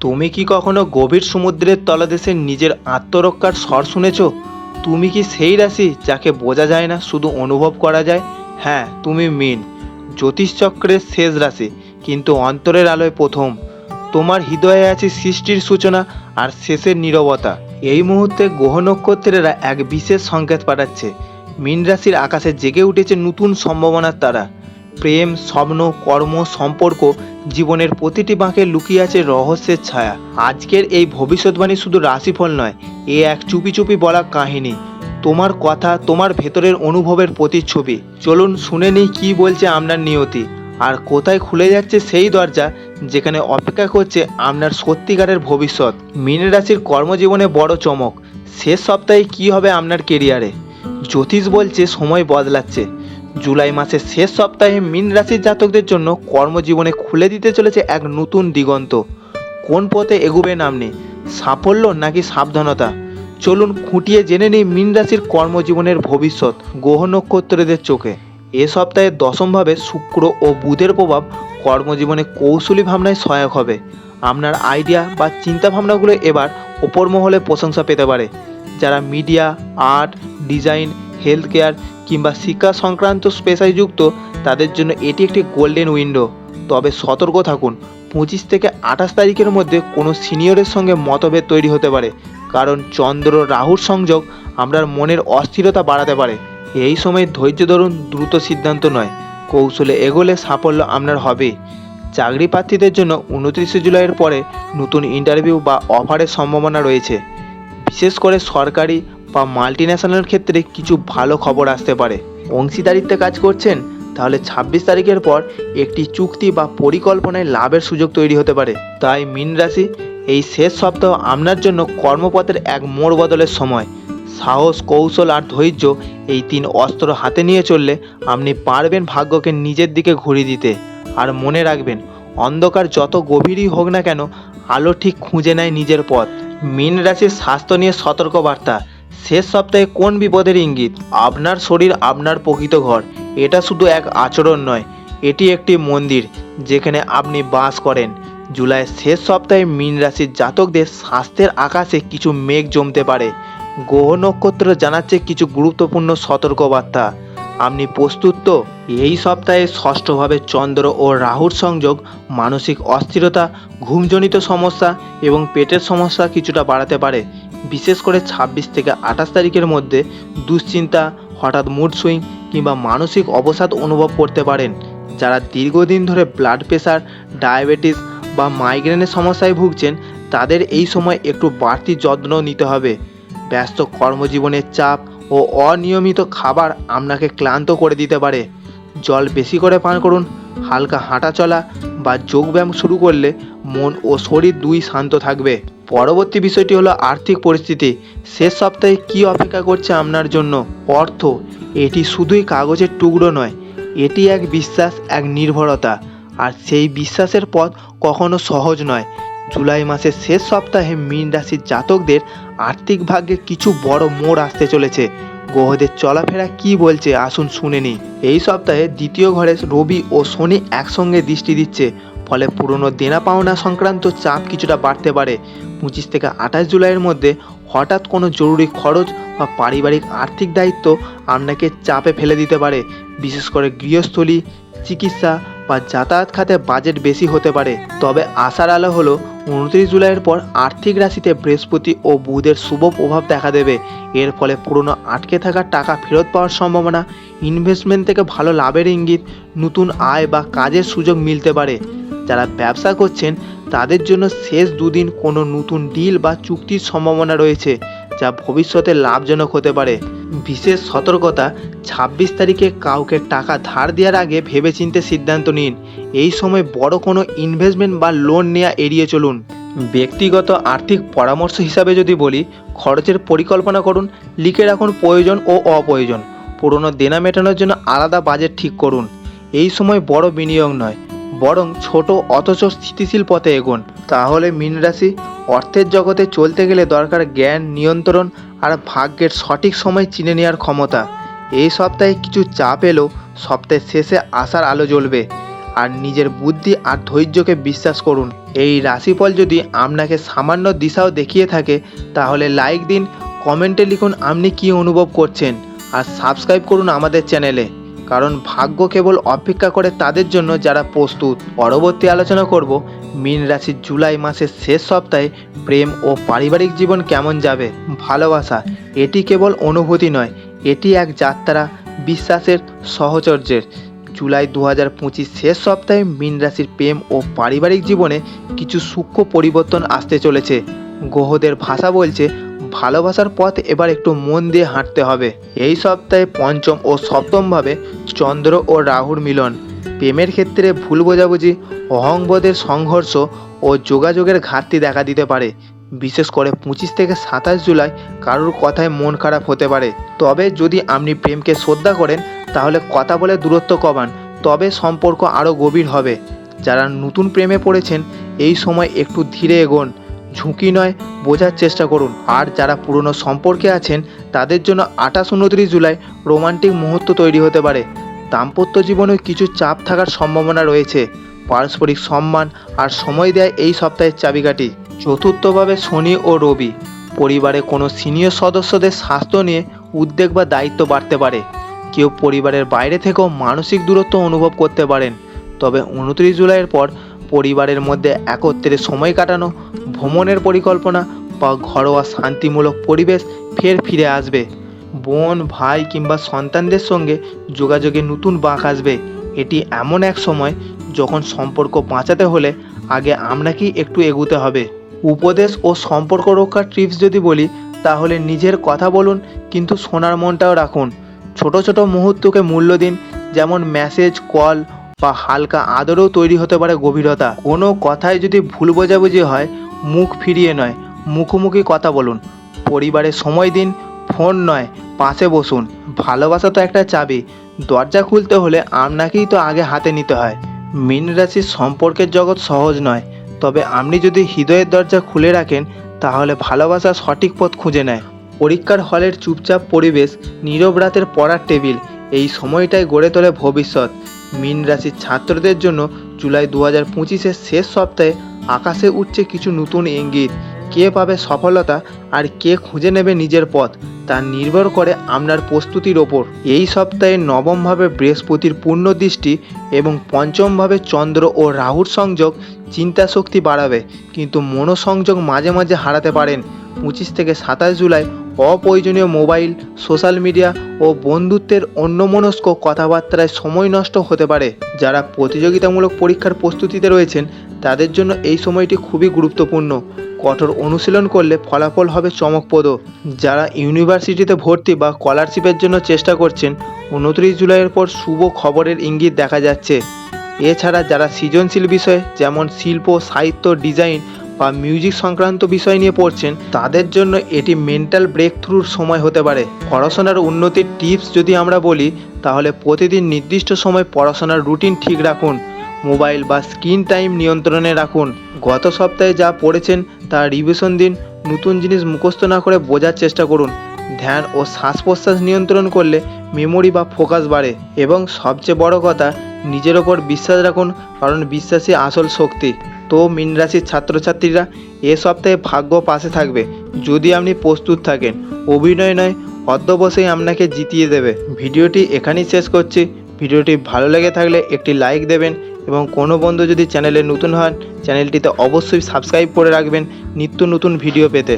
তুমি কি কখনো গভীর সমুদ্রের তলদেশে নিজের আত্মরক্ষার স্বর শুনেছ? তুমি কি সেই রাশি যাকে বোঝা যায় না, শুধু অনুভব করা যায়? হ্যাঁ তুমি মিন জ্যোতিষচক্রের শেষ রাশি, কিন্তু অন্তরের আলোয় প্রথম। তোমার হৃদয়ে আছে সৃষ্টির সূচনা আর শেষের নীরবতা। এই মুহূর্তে গ্রহ নক্ষত্রেরা এক বিশেষ সংকেত পাঠাচ্ছে। মীন রাশির আকাশে জেগে উঠেছে নতুন সম্ভাবনার তারা। প্রেম, স্বপ্ন, কর্ম, সম্পর্ক জীবনের প্রতিটি বাঁকে লুকিয়ে আছে রহস্যের ছায়া। আজকের এই ভবিষ্যৎবাণী শুধু রাশিফল নয়, এ এক চুপি চুপি বলা কাহিনী। তোমার কথা, তোমার ভেতরের অনুভবের প্রতিচ্ছবি। চলুন শুনে নিই কী বলছে আপনার নিয়তি। আর কোথায় খুলে যাচ্ছে সেই দরজা যেখানে অপেক্ষা করছে আপনার সত্যিকারের ভবিষ্যৎ। মীন রাশির কর্মজীবনে বড় চমক। শেষ সপ্তাহে কী হবে আপনার কেরিয়ারে জ্যোতিষ বলছে, সময় বদলাচ্ছে। জুলাই মাসের শেষ সপ্তাহে মীন রাশির জাতকদের জন্য কর্মজীবনে খুলে দিতে চলেছে এক নতুন দিগন্ত। কোন পথে এগুবেন আপনি সাফল্য নাকি সাবধানতা? চলুন খুঁটিয়ে জেনে নিই মীন রাশির কর্মজীবনের ভবিষ্যৎ, গ্রহ নক্ষত্রদের চোখে। এ সপ্তাহে দশমভাবে শুক্র ও বুধের প্রভাব কর্মজীবনে কৌশলী ভাবনায় সহায়ক হবে। আপনার আইডিয়া বা চিন্তা ভাবনাগুলো এবার ওপর মহলে প্রশংসা পেতে পারে। যারা media art design health care কিংবা শিক্ষা সংক্রান্ত পেশায় যুক্ত, তাদের জন্য এটি একটি গোল্ডেন উইন্ডো তবে সতর্ক থাকুন, পঁচিশ থেকে আঠাশ তারিখের মধ্যে কোনো সিনিয়রের সঙ্গে মতভেদ তৈরি হতে পারে, কারণ চন্দ্র রাহুর সংযোগ আপনার মনের অস্থিরতা বাড়াতে পারে। এই সময় ধৈর্য ধরুন, দ্রুত সিদ্ধান্ত নয়, কৌশলে এগোলে সাফল্য আপনার হবেই চাকরি প্রার্থীদের জন্য উনত্রিশে জুলাইয়ের পরে নতুন ইন্টারভিউ বা অফারের সম্ভাবনা রয়েছে। বিশেষ করে সরকারি বা মাল্টি ন্যাশনাল ক্ষেত্রে কিছু ভালো খবর আসতে পারে। অংশীদারিত্বে কাজ করছেন, তাহলে ছাব্বিশ তারিখের পর একটি চুক্তি বা পরিকল্পনায় লাভের সুযোগ তৈরি হতে পারে। তাই মিন রাশি, এই শেষ সপ্তাহ আপনার জন্য কর্মপথের এক মোড় বদলের সময়। সাহস, কৌশল আর ধৈর্য এই তিন অস্ত্র হাতে নিয়ে চললে আপনি পারবেন ভাগ্যকে নিজের দিকে ঘুরিয়ে দিতে। আর মনে রাখবেন, অন্ধকার যত গভীরই হোক না কেন, আলো ঠিক খুঁজে নেয় নিজের পথ। মীন রাশির স্বাস্থ্য নিয়ে সতর্ক বার্তা শেষ সপ্তাহে কোন বিপদের ইঙ্গিত? আপনার শরীর আপনার প্রকৃত ঘর। এটা শুধু এক আচরণ নয়, এটি একটি মন্দির যেখানে আপনি বাস করেন। জুলাইয়ের শেষ সপ্তাহে মীন রাশির জাতকদের স্বাস্থ্যের আকাশে কিছু মেঘ জমতে পারে। গ্রহ নক্ষত্র জানাচ্ছে কিছু গুরুত্বপূর্ণ সতর্কবার্তা। আপনি প্রস্তুত তো? এই সপ্তাহে ষষ্ঠভাবে চন্দ্র ও রাহুর সংযোগ, মানসিক অস্থিরতা, ঘুমজনিত সমস্যা এবং পেটের সমস্যা কিছুটা বাড়াতে পারে। বিশেষ করে ছাব্বিশ থেকে আঠাশ তারিখের মধ্যে দুশ্চিন্তা, হঠাৎ মুড সুইং কিংবা মানসিক অবসাদ অনুভব করতে পারেন। যারা দীর্ঘদিন ধরে ব্লাড প্রেশার ডায়াবেটিস বা মাইগ্রেনের সমস্যায় ভুগছেন, তাদের এই সময় একটু বাড়তি যত্ন নিতে হবে। ব্যস্ত কর্মজীবনের চাপ ও অনিয়মিত খাবার আপনাকে ক্লান্ত করে দিতে পারে। জল বেশি করে পান করুন, হালকা হাঁটা চলা বা যোগব্যায়াম শুরু করলে মন ও শরীর দুই শান্ত থাকবে। পরবর্তী বিষয়টি হলো আর্থিক পরিস্থিতি। শেষ সপ্তাহে কি অপেক্ষা করছে আপনার জন্য? অর্থ। এটি শুধুই কাগজের টুকরো নয়, এটি এক বিশ্বাস, এক নির্ভরতা। আর সেই বিশ্বাসের পথ কখনো সহজ নয়। জুলাই মাসের শেষ সপ্তাহে মীন রাশির জাতকদের আর্থিক ভাগ্যে কিছু বড় মোড় আসতে চলেছে। গ্রহদের চলাফেরা কি বলছে? আসুন শুনে নিই। এই সপ্তাহে দ্বিতীয় ঘরে রবি ও শনি একসঙ্গে দৃষ্টি দিচ্ছে। ফলে পুরনো দেনা পাওনা সংক্রান্ত চাপ কিছুটা বাড়তে পারে। পঁচিশ থেকে আঠাশ জুলাইয়ের মধ্যে হঠাৎ কোনো জরুরি খরচ বা পারিবারিক আর্থিক দায়িত্ব আপনাকে চাপে ফেলে দিতে পারে। বিশেষ করে গৃহস্থলী, চিকিৎসা বা যাতায়াত খাতে বাজেট বেশি হতে পারে। তবে আশার আলো হলো, উনত্রিশ জুলাইয়ের পর আর্থিক রাশিতে বৃহস্পতি ও বুধের শুভ প্রভাব দেখা দেবে। এর ফলে পুরনো আটকে থাকা টাকা ফেরত পাওয়ার সম্ভাবনা ইনভেস্টমেন্ট থেকে ভালো লাভের ইঙ্গিত, নতুন আয় বা কাজের সুযোগ মিলতে পারে। যারা ব্যবসা করছেন, তাদের জন্য শেষ দুদিন কোনো নতুন ডিল বা চুক্তির সম্ভাবনা রয়েছে, যা ভবিষ্যতে লাভজনক হতে পারে। বিশেষ সতর্কতা, ছাব্বিশ তারিখে কাউকে টাকা ধার দেওয়ার আগে ভেবেচিন্তে সিদ্ধান্ত নিন। এই সময় বড় কোনো ইনভেস্টমেন্ট বা লোন নেওয়া এড়িয়ে চলুন। ব্যক্তিগত আর্থিক পরামর্শ হিসাবে যদি বলি, খরচের পরিকল্পনা করুন, লিখে রাখুন প্রয়োজন ও অপ্রয়োজন। পুরনো দেনা মেটানোর জন্য আলাদা বাজেট ঠিক করুন। এই সময় বড় বিনিয়োগ নয়। বরং ছোট অথচ স্থিতিশীল পথে এগোন। তাহলে মীন রাশি, অর্থের জগতে চলতে গেলে দরকার জ্ঞান, নিয়ন্ত্রণ আর ভাগ্যের সঠিক সময় চিনে নেওয়ার ক্ষমতা। এই সপ্তাহে কিছু চাপ এলেও সপ্তাহের শেষে আসার আলো জ্বলবে। আর নিজের বুদ্ধি আর ধৈর্যকে বিশ্বাস করুন। এই রাশিফল যদি আপনাকে সামান্য দিশাও দেখিয়ে থাকে, তাহলে লাইক দিন কমেন্টে লিখুন আপনি কি অনুভব করছেন। আর সাবস্ক্রাইব করুন আমাদের চ্যানেলে কারণ ভাগ্য কেবল অপেক্ষা করে তাদের জন্য যারা প্রস্তুত। পরবর্তী আলোচনা করব, মীন রাশির জুলাই মাসের শেষ সপ্তাহে প্রেম ও পারিবারিক জীবন কেমন যাবে? ভালোবাসা, এটি কেবল অনুভূতি নয়, এটি এক যাত্রা, বিশ্বাসের সহচর্যের। জুলাই দু হাজার পঁচিশ শেষ সপ্তাহে মীন রাশির প্রেম ও পারিবারিক জীবনে কিছু সূক্ষ্ম পরিবর্তন আসতে চলেছে। গ্রহদের ভাষা বলছে ভালোবাসার পথ এবার একটু মন দিয়ে হাঁটতে হবে। এই সপ্তাহে পঞ্চম ও সপ্তমভাবে চন্দ্র ও রাহুর মিলন। প্রেমের ক্ষেত্রে ভুল বোঝাবুঝি, অহংবোধের সংঘর্ষ ও যোগাযোগের ঘাটতি দেখা দিতে পারে। বিশেষ করে পঁচিশ থেকে সাতাশ জুলাই কারোর কথায় মন খারাপ হতে পারে। তবে যদি আপনি প্রেমকে শ্রদ্ধা করেন, তাহলে কথা বলে দূরত্ব কমান। তবে সম্পর্ক আরও গভীর হবে। যারা নতুন প্রেমে পড়েছেন, এই সময় একটু ধীরে এগোন। ঝুঁকি নয়, বোঝার চেষ্টা করুন। আর যারা পুরনো সম্পর্কে আছেন, তাদের জন্য আঠাশ উনত্রিশ জুলাই রোমান্টিক মুহূর্ত তৈরি হতে পারে। দাম্পত্য জীবনে কিছু চাপ থাকার সম্ভাবনা রয়েছে। পারস্পরিক সম্মান আর সময় দেয় এই সপ্তাহের চাবিকাঠি। চতুর্থভাবে শনি ও রবি। পরিবারে কোনো সিনিয়র সদস্যদের স্বাস্থ্য নিয়ে উদ্বেগ বা দায়িত্ব বাড়তে পারে। কেউ পরিবারের বাইরে থেকেও মানসিক দূরত্ব অনুভব করতে পারেন। তবে উনত্রিশ জুলাইয়ের পর পরিবারের মধ্যে একত্রে সময় কাটানো, ভ্রমণের পরিকল্পনা বা ঘরোয়া শান্তিমূলক পরিবেশ ফের ফিরে আসবে। বোন, ভাই কিংবা সন্তানদের সঙ্গে যোগাযোগে নতুন বাঁক আসবে। এটি এমন এক সময় যখন সম্পর্ক বাঁচাতে হলে আগে আপনাকেই একটু এগুতে হবে। উপদেশ ও সম্পর্ক রক্ষার টিপস যদি বলি, তাহলে নিজের কথা বলুন কিন্তু শোনার মনটাও রাখুন। ছোট ছোট মুহূর্তকে মূল্য দিন, যেমন মেসেজ কল বা হালকা আদরেও তৈরি হতে পারে গভীরতা। কোনো কথায় যদি ভুল বোঝাবুঝি হয়, মুখ ফিরিয়ে নয়। মুখোমুখি কথা বলুন। পরিবারে সময় দিন, ফোন নয়, পাশে বসুন। ভালোবাসা তো একটা চাবি। দরজা খুলতে হলে আপনাকেই তো আগে হাতে নিতে হয়। মীন রাশির সম্পর্কের জগৎ সহজ নয়। তবে আপনি যদি হৃদয়ের দরজা খুলে রাখেন, তাহলে ভালোবাসা সঠিক পথ খুঁজে নেয়। পরীক্ষার হলের চুপচাপ পরিবেশ, নীরব রাতের পড়ার টেবিল, এই সময়টাই গড়ে তোলে ভবিষ্যৎ। মীন রাশির ছাত্রদের জন্য জুলাই দু হাজার পঁচিশের শেষ সপ্তাহে আকাশে উঠছে কিছু নতুন ইঙ্গিত। কে পাবে সফলতা আর কে খুঁজে নেবে নিজের পথ, তা নির্ভর করে আপনার প্রস্তুতির ওপর। এই সপ্তাহে নবমভাবে বৃহস্পতির পূর্ণ দৃষ্টি এবং পঞ্চমভাবে চন্দ্র ও রাহুর সংযোগ চিন্তা শক্তি বাড়াবে। কিন্তু মনোসংযোগ মাঝে মাঝে হারাতে পারেন। পঁচিশ থেকে সাতাশ জুলাই অপ্রয়োজনীয় মোবাইল, সোশ্যাল মিডিয়া ও বন্ধুত্বের অন্যমনস্ক কথাবার্তায় সময় নষ্ট হতে পারে। যারা প্রতিযোগিতামূলক পরীক্ষার প্রস্তুতিতে রয়েছেন, তাদের জন্য এই সময়টি খুবই গুরুত্বপূর্ণ। কঠোর অনুশীলন করলে ফলাফল হবে চমকপ্রদ। যারা ইউনিভার্সিটিতে ভর্তি বা স্কলারশিপের জন্য চেষ্টা করছেন, উনত্রিশ জুলাইয়ের পর শুভ খবরের ইঙ্গিত দেখা যাচ্ছে। এছাড়া যারা সৃজনশীল বিষয়, যেমন শিল্প, সাহিত্য, ডিজাইন বা মিউজিক সংক্রান্ত বিষয় নিয়ে পড়ছেন, তাদের জন্য এটি মেন্টাল ব্রেক থ্রুর সময় হতে পারে। পড়াশোনার উন্নতির টিপস যদি আমরা বলি, তাহলে প্রতিদিন নির্দিষ্ট সময় পড়াশোনার রুটিন ঠিক রাখুন। মোবাইল বা স্ক্রিন টাইম নিয়ন্ত্রণে রাখুন। গত সপ্তাহে যা পড়েছেন তা রিভিশন দিন। নতুন জিনিস মুখস্থ না করে বোঝার চেষ্টা করুন। ধ্যান ও শ্বাস প্রশ্বাস নিয়ন্ত্রণ করলে মেমোরি বা ফোকাস বাড়ে। এবং সবচেয়ে বড় কথা, নিজের ওপর বিশ্বাস রাখুন, কারণ বিশ্বাসই আসল শক্তি। তো মিন রাশির ছাত্রছাত্রীরা এ সপ্তাহে ভাগ্য পাশে থাকবে, যদি আপনি প্রস্তুত থাকেন। অভিনয় নয় অধ্যবশেই আপনাকে জিতিয়ে দেবে। ভিডিওটি এখানেই শেষ করছি। ভিডিওটি ভালো লেগে থাকলে একটি লাইক দেবেন এবং কোনো বন্ধু যদি চ্যানেলে নতুন হন, চ্যানেলটিতে অবশ্যই সাবস্ক্রাইব করে রাখবেন নিত্য নতুন ভিডিও পেতে।